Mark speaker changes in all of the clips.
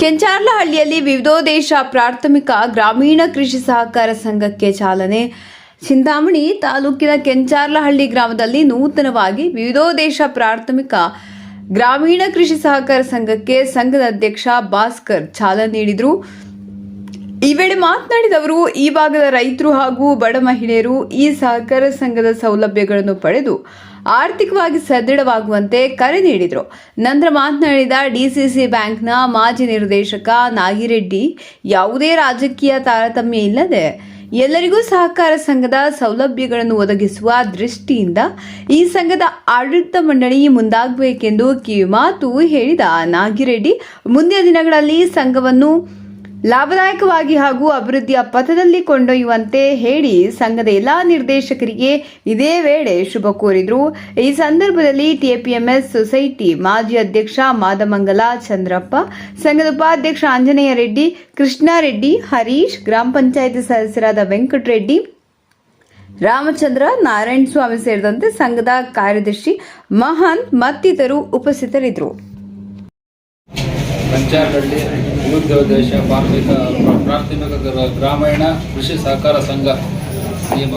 Speaker 1: ಕೆಂಚಾರ್ಲಹಳ್ಳಿಯಲ್ಲಿ ವಿವಿಧೋದೇಶ ಪ್ರಾಥಮಿಕ ಗ್ರಾಮೀಣ ಕೃಷಿ ಸಹಕಾರ ಸಂಘಕ್ಕೆ ಚಾಲನೆ. ಚಿಂತಾಮಣಿ ತಾಲೂಕಿನ ಕೆಂಚಾರ್ಲಹಳ್ಳಿ ಗ್ರಾಮದಲ್ಲಿ ನೂತನವಾಗಿ ವಿವಿಧೋದೇಶ ಪ್ರಾಥಮಿಕ ಗ್ರಾಮೀಣ ಕೃಷಿ ಸಹಕಾರ ಸಂಘಕ್ಕೆ ಸಂಘದ ಅಧ್ಯಕ್ಷ ಭಾಸ್ಕರ್ ಚಾಲನೆ ನೀಡಿದರು. ಈ ವೇಳೆ ಮಾತನಾಡಿದ ಅವರು, ಈ ಭಾಗದ ರೈತರು ಹಾಗೂ ಬಡ ಮಹಿಳೆಯರು ಈ ಸಹಕಾರ ಸಂಘದ ಸೌಲಭ್ಯಗಳನ್ನು ಪಡೆದು ಆರ್ಥಿಕವಾಗಿ ಸದೃಢವಾಗುವಂತೆ ಕರೆ ನೀಡಿದರು. ನಂತರ ಮಾತನಾಡಿದ ಡಿಸಿಸಿ ಬ್ಯಾಂಕ್ನ ಮಾಜಿ ನಿರ್ದೇಶಕ ನಾಗಿರೆಡ್ಡಿ, ಯಾವುದೇ ರಾಜಕೀಯ ತಾರತಮ್ಯ ಇಲ್ಲದೆ ಎಲ್ಲರಿಗೂ ಸಹಕಾರ ಸಂಘದ ಸೌಲಭ್ಯಗಳನ್ನು ಒದಗಿಸುವ ದೃಷ್ಟಿಯಿಂದ ಈ ಸಂಘದ ಆಡಳಿತ ಮಂಡಳಿ ಮುಂದಾಗಬೇಕೆಂದು ಕಿವಿಮಾತು ಹೇಳಿದ ನಾಗಿರೆಡ್ಡಿ, ಮುಂದಿನ ದಿನಗಳಲ್ಲಿ ಸಂಘವನ್ನು ಲಾಭದಾಯಕವಾಗಿ ಹಾಗೂ ಅಭಿವೃದ್ಧಿಯ ಪಥದಲ್ಲಿ ಕೊಂಡೊಯ್ಯುವಂತೆ ಹೇಳಿ ಸಂಘದ ಎಲ್ಲಾ ನಿರ್ದೇಶಕರಿಗೆ ಇದೇ ವೇಳೆ ಶುಭ ಕೋರಿದರು. ಈ ಸಂದರ್ಭದಲ್ಲಿ ಟಿಎಪಿಎಂಎಸ್ ಸೊಸೈಟಿ ಮಾಜಿ ಅಧ್ಯಕ್ಷ ಮಾದಮಂಗಲ ಚಂದ್ರಪ್ಪ, ಸಂಘದ ಉಪಾಧ್ಯಕ್ಷ ಆಂಜನೇಯ ರೆಡ್ಡಿ ಕೃಷ್ಣಾರೆಡ್ಡಿ ಹರೀಶ್, ಗ್ರಾಮ ಪಂಚಾಯಿತಿ ಸದಸ್ಯರಾದ ವೆಂಕಟರೆಡ್ಡಿ, ರಾಮಚಂದ್ರ, ನಾರಾಯಣ ಸ್ವಾಮಿ ಸೇರಿದಂತೆ ಸಂಘದ ಕಾರ್ಯದರ್ಶಿ ಮಹಾಂತ್ ಮತ್ತಿತರರು ಉಪಸ್ಥಿತರಿದ್ದರು.
Speaker 2: ವಿವಿಧೋದ್ದೇಶ ಪ್ರಾಥಮಿಕ ಪ್ರಾಥಮಿಕ ಗ್ರಾಮೀಣ ಕೃಷಿ ಸಹಕಾರ ಸಂಘ ನಿಯಮ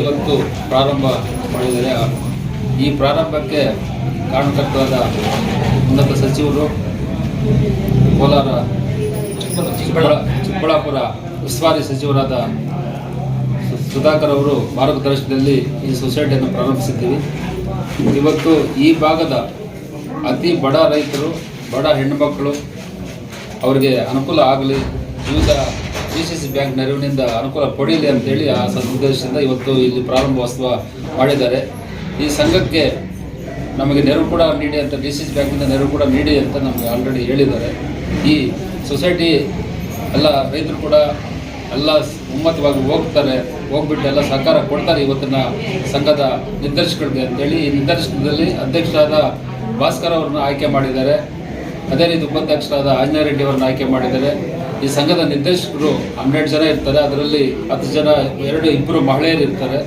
Speaker 2: ಇವತ್ತು ಪ್ರಾರಂಭ ಮಾಡಿದರೆ ಈ ಪ್ರಾರಂಭಕ್ಕೆ ಕಾರಣಕರ್ತರಾದ ಉನ್ನತ ಸಚಿವರು ಕೋಲಾರ ಚಿಕ್ಕಬಳ್ಳಾ, ಚಿಕ್ಕಬಳ್ಳಾಪುರ ಉಸ್ತುವಾರಿ ಸಚಿವರಾದ ಸುಧಾಕರ್ ಅವರು ಮಾರ್ಗದರ್ಶನದಲ್ಲಿ ಈ ಸೊಸೈಟಿಯನ್ನು ಪ್ರಾರಂಭಿಸಿದ್ದೀವಿ. ಇವತ್ತು ಈ ಭಾಗದ ಅತಿ ಬಡ ರೈತರು, ಬಡ ಹೆಣ್ಣುಮಕ್ಕಳು ಅವರಿಗೆ ಅನುಕೂಲ ಆಗಲಿ, ವಿವಿಧ ಡಿ ಸಿ ಸಿ ಬ್ಯಾಂಕ್ ನೆರವಿನಿಂದ ಅನುಕೂಲ ಪಡೀಲಿ ಅಂತೇಳಿ ಆ ಸದುದ್ದೇಶದಿಂದ ಇವತ್ತು ಇಲ್ಲಿ ಪ್ರಾರಂಭೋತ್ಸವ ಮಾಡಿದ್ದಾರೆ. ಈ ಸಂಘಕ್ಕೆ ನಮಗೆ ನೆರವು ಕೂಡ ನೀಡಿ ಅಂತ ಡಿ ಸಿ ಸಿ ಬ್ಯಾಂಕಿಂದ ನೆರವು ಕೂಡ ನೀಡಿ ಅಂತ ನಮಗೆ ಆಲ್ರೆಡಿ ಹೇಳಿದ್ದಾರೆ. ಈ ಸೊಸೈಟಿ ಎಲ್ಲ ರೈತರು ಕೂಡ ಎಲ್ಲ ಒಮ್ಮತವಾಗಿ ಹೋಗ್ತಾರೆ, ಹೋಗ್ಬಿಟ್ಟು ಎಲ್ಲ ಸಹಕಾರ ಕೊಡ್ತಾರೆ ಇವತ್ತಿನ ಸಂಘದ ನಿರ್ದೇಶಕರಿಗೆ ಅಂತೇಳಿ ಈ ನಿರ್ದೇಶಕದಲ್ಲಿ ಅಧ್ಯಕ್ಷರಾದ ಭಾಸ್ಕರ್ ಅವ್ರನ್ನ ಆಯ್ಕೆ ಮಾಡಿದ್ದಾರೆ. ಅದೇ ರೀತಿ ಉಪಾಧ್ಯಕ್ಷರಾದ ಆಂಜನೇಯ ರೆಡ್ಡಿ ಅವರನ್ನು ಆಯ್ಕೆ ಮಾಡಿದ್ದಾರೆ. ಈ ಸಂಘದ ನಿರ್ದೇಶಕರು ಹನ್ನೆರಡು ಜನ ಇರ್ತಾರೆ. ಅದರಲ್ಲಿ ಹತ್ತು ಜನ, ಎರಡು ಇಬ್ಬರು ಮಹಿಳೆಯರು ಇರ್ತಾರೆ.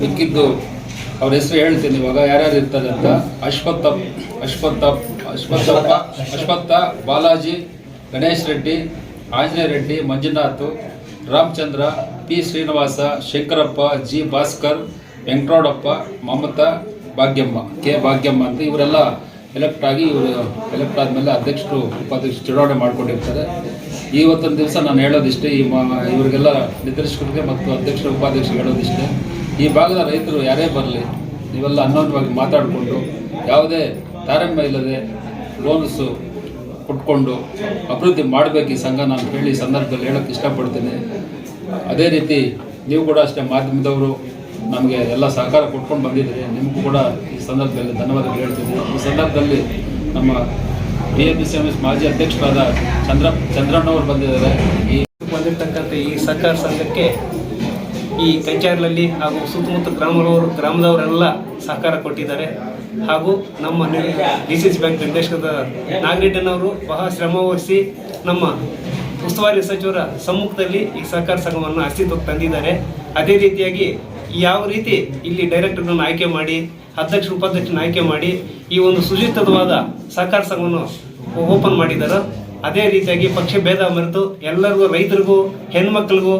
Speaker 2: ಮಿಕ್ಕಿದ್ದು ಅವ್ರ ಹೆಸರು ಹೇಳ್ತೀನಿ ಇವಾಗ. ಯಾರ್ಯಾರು ಇರ್ತಾರೆ ಅಂತ? Ashwath Ashwath Ashwathappa Ashwath, Balaji, Ganesh Reddy, Anjaneya Reddy, Manjunath, Ramachandra, P Srinivasa, Shankarappa, G Bhaskar Venkataramanappa Mamata, Bhagyamma, K Bhagyamma ಅಂತ ಇವರೆಲ್ಲ ಎಲೆಕ್ಟ್ ಆಗಿ ಇವರು ಎಲೆಕ್ಟ್ ಆದಮೇಲೆ ಅಧ್ಯಕ್ಷರು, ಉಪಾಧ್ಯಕ್ಷರು ಚುನಾವಣೆ ಮಾಡ್ಕೊಂಡಿರ್ತಾರೆ. ಇವತ್ತೊಂದು ದಿವಸ ನಾನು ಹೇಳೋದಿಷ್ಟೇ, ಈ ಮಾ, ಇವರಿಗೆಲ್ಲ ನಿರ್ದೇಶಕರಿಗೆ ಮತ್ತು ಅಧ್ಯಕ್ಷರು, ಉಪಾಧ್ಯಕ್ಷರು ಹೇಳೋದಿಷ್ಟೇ. ಈ ಭಾಗದ ರೈತರು ಯಾರೇ ಬರಲಿ, ನೀವೆಲ್ಲ ಅನ್ನೋನ್ಯವಾಗಿ ಮಾತಾಡಿಕೊಂಡು, ಯಾವುದೇ ತಾರಮ್ಯ ಇಲ್ಲದೆ ಲೋನ್ಸು ಕೊಟ್ಕೊಂಡು ಅಭಿವೃದ್ಧಿ ಮಾಡಬೇಕು ಈ ಸಂಘ ನಾನು ಹೇಳಿ ಸಂದರ್ಭದಲ್ಲಿ ಹೇಳೋಕ್ಕೆ ಇಷ್ಟಪಡ್ತೀನಿ. ಅದೇ ರೀತಿ ನೀವು ಕೂಡ ಅಷ್ಟೇ ಮಾಧ್ಯಮದವರು ನಮಗೆ ಎಲ್ಲ ಸಹಕಾರ ಕೊಟ್ಕೊಂಡು ಬಂದಿದ್ದೀರಿ ನಿಮಗೂ ಕೂಡ ಈ ಸಂದರ್ಭದಲ್ಲಿ ಧನ್ಯವಾದಗಳು ಹೇಳ್ತೀನಿ ಈ ಸಂದರ್ಭದಲ್ಲಿ ನಮ್ಮ D A C M S ಮಾಜಿ ಅಧ್ಯಕ್ಷರಾದ ಚಂದ್ರ ಚಂದ್ರಣ್ಣವರು ಬಂದಿದ್ದಾರೆ. ಈ
Speaker 3: ಬಂದಿರತಕ್ಕಂಥ ಈ ಸಹಕಾರ ಸಂಘಕ್ಕೆ ಈ ಕಂಚಾರ್ಲಲ್ಲಿ ಹಾಗೂ ಸುತ್ತಮುತ್ತ ಗ್ರಾಮದವರು ಗ್ರಾಮದವರೆಲ್ಲ ಸಹಕಾರ ಕೊಟ್ಟಿದ್ದಾರೆ. ಹಾಗೂ ನಮ್ಮ ಡಿ ಸಿ ಸಿ ಬ್ಯಾಂಕ್ ನಿರ್ದೇಶಕದ ನಾಗರೆಡ್ಡನವರು ಬಹಳ ಶ್ರಮ ವಹಿಸಿ ನಮ್ಮ ಉಸ್ತುವಾರಿ ಸಚಿವರ ಸಮ್ಮುಖದಲ್ಲಿ ಈ ಸಹಕಾರ ಸಂಘವನ್ನು ಅಸ್ತಿತ್ವಕ್ಕೆ ತಂದಿದ್ದಾರೆ. ಅದೇ ರೀತಿಯಾಗಿ ಯಾವ ರೀತಿ ಇಲ್ಲಿ ಡೈರೆಕ್ಟರ್ಗಳನ್ನು ಆಯ್ಕೆ ಮಾಡಿ, ಅಧ್ಯಕ್ಷ, ಉಪಾಧ್ಯಕ್ಷನ ಆಯ್ಕೆ ಮಾಡಿ ಈ ಒಂದು ಸುಚಿತವಾದ ಸಹಕಾರ ಸಂಘವನ್ನು ಓಪನ್ ಮಾಡಿದ್ದಾರೆ ಅದೇ ರೀತಿಯಾಗಿ ಪಕ್ಷ ಭೇದ ಮರೆತು ಎಲ್ಲರಿಗೂ ರೈತರಿಗೂ, ಹೆಣ್ಮಕ್ಳಿಗೂ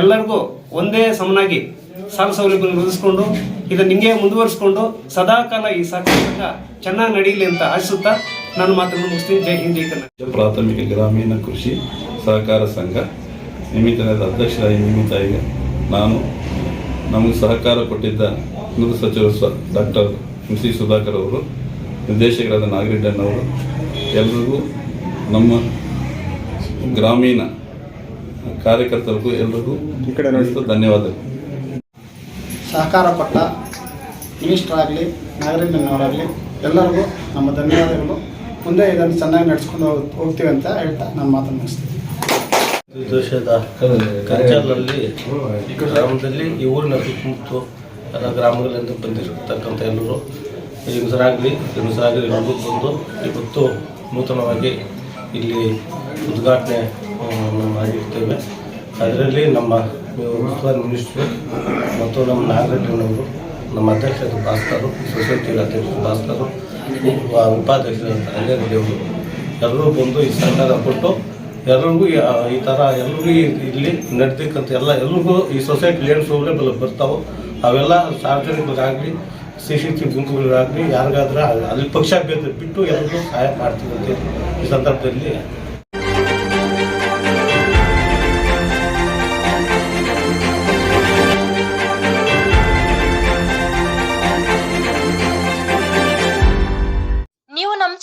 Speaker 3: ಎಲ್ಲರಿಗೂ ಒಂದೇ ಸಮನಾಗಿ ಸಾಲ ಸೌಲಭ್ಯಗಳನ್ನು ಒದಗಿಸ್ಕೊಂಡು, ಇದನ್ನು ಹಿಂಗೆ ಮುಂದುವರಿಸ್ಕೊಂಡು ಸದಾಕಾಲ ಈ ಸಹಕಾರ ಸಂಘ ಚೆನ್ನಾಗಿ ನಡೀಲಿ ಅಂತ ಆಶಿಸುತ್ತಾ ನಾನು ಮಾತನ್ನು ಮುಗಿಸ್ತೀನಿ. ಜೈ ಹಿಂದ್ ಕನ್ನಡ
Speaker 4: ಪ್ರಾಥಮಿಕ ಗ್ರಾಮೀಣ ಕೃಷಿ ಸಹಕಾರ ಸಂಘ. ನಿಮಿತ್ತದ ಅಧ್ಯಕ್ಷರಾಗಿ ನಿಮಿತ್ತ ಈಗ ನಾನು ನಮಗೆ ಸಹಕಾರ ಕೊಟ್ಟಿದ್ದ ಉನ್ನತ ಸಚಿವರು ಸ ಡಾಕ್ಟರ್ ಎಂ ಸಿ ಸುಧಾಕರ್ ಅವರು ನಿರ್ದೇಶಕರಾದ ನಾಗರೆಡ್ಡಣ್ಣವರು ಎಲ್ರಿಗೂ ನಮ್ಮ ಗ್ರಾಮೀಣ ಕಾರ್ಯಕರ್ತರಿಗೂ ಎಲ್ರಿಗೂ ಧನ್ಯವಾದಗಳು.
Speaker 5: ಸಹಕಾರ ಕೊಟ್ಟ ಮಿನಿಸ್ಟರ್ ಆಗಲಿ ನಾಗರಿಕನವರಾಗಲಿ ಎಲ್ಲರಿಗೂ ನಮ್ಮ ಧನ್ಯವಾದಗಳು. ಮುಂದೆ ಇದನ್ನು ಚೆನ್ನಾಗಿ ನಡೆಸ್ಕೊಂಡು ಹೋಗ್- ಹೋಗ್ತೀವಿ ಅಂತ ಹೇಳ್ತಾ ನಾನು ಮಾತನ್ನು ಮುಗಿಸ್ತೀನಿ.
Speaker 6: ದೇಶದ ಕಂಚಾರ್ನಲ್ಲಿ ಗ್ರಾಮದಲ್ಲಿ ಈ ಊರಿನ ಸುತ್ತಮುತ್ತ ಎಲ್ಲ ಗ್ರಾಮಗಳಿಂದ ಬಂದಿರತಕ್ಕಂಥ ಎಲ್ಲರೂ ಹೆಂಗಸರಾಗಲಿ ಹೆಂಗಸರಾಗಲಿ ಎಲ್ಲರಿಗೂ ಬಂದು ಇವತ್ತು ನೂತನವಾಗಿ ಇಲ್ಲಿ ಉದ್ಘಾಟನೆ ಮಾಡಿರ್ತೇವೆ. ಅದರಲ್ಲಿ ನಮ್ಮ ಉಸ್ತುವಾರಿ ಮಿನಿಸ್ಟ್ರು ಮತ್ತು ನಮ್ಮ ನಾಗರೆಡ್ಡಿನವರು ನಮ್ಮ ಅಧ್ಯಕ್ಷರು ಭಾಸ್ಕರು ಸೊಸೈಟಿ ಅಧ್ಯಕ್ಷರು ಭಾಸ್ಕರು ಉಪಾಧ್ಯಕ್ಷರಾದ ಅವರು ಎಲ್ಲರೂ ಬಂದು ಈ ಸರ್ಕಾರ ಕೊಟ್ಟು ಎಲ್ಲರಿಗೂ ಈ- ಥರ ಎಲ್ರಿಗೂ ಇಲ್ಲಿ ನಡೆದಿಕ್ಕಂಥ ಎಲ್ಲ ಎಲ್ರಿಗೂ ಈ ಸೊಸೈಟಿ ಏನು ಸೌಲಭ್ಯಗಳು ಬರ್ತಾವೋ ಅವೆಲ್ಲ ಸಾರ್ವಜನಿಕರಾಗಲಿ ಸಿ ಸಿ ಟಿ ಗುಂಪುಗಳಿಗಾಗಲಿ, ಯಾರಿಗಾದ್ರೆ ಅಲ್ಲಿ ಪಕ್ಷ ಬಿಟ್ಟು ಎಲ್ಲರಿಗೂ ಸಹಾಯ ಮಾಡ್ತೀವಿ ಅಂತ ಈ ಸಂದರ್ಭದಲ್ಲಿ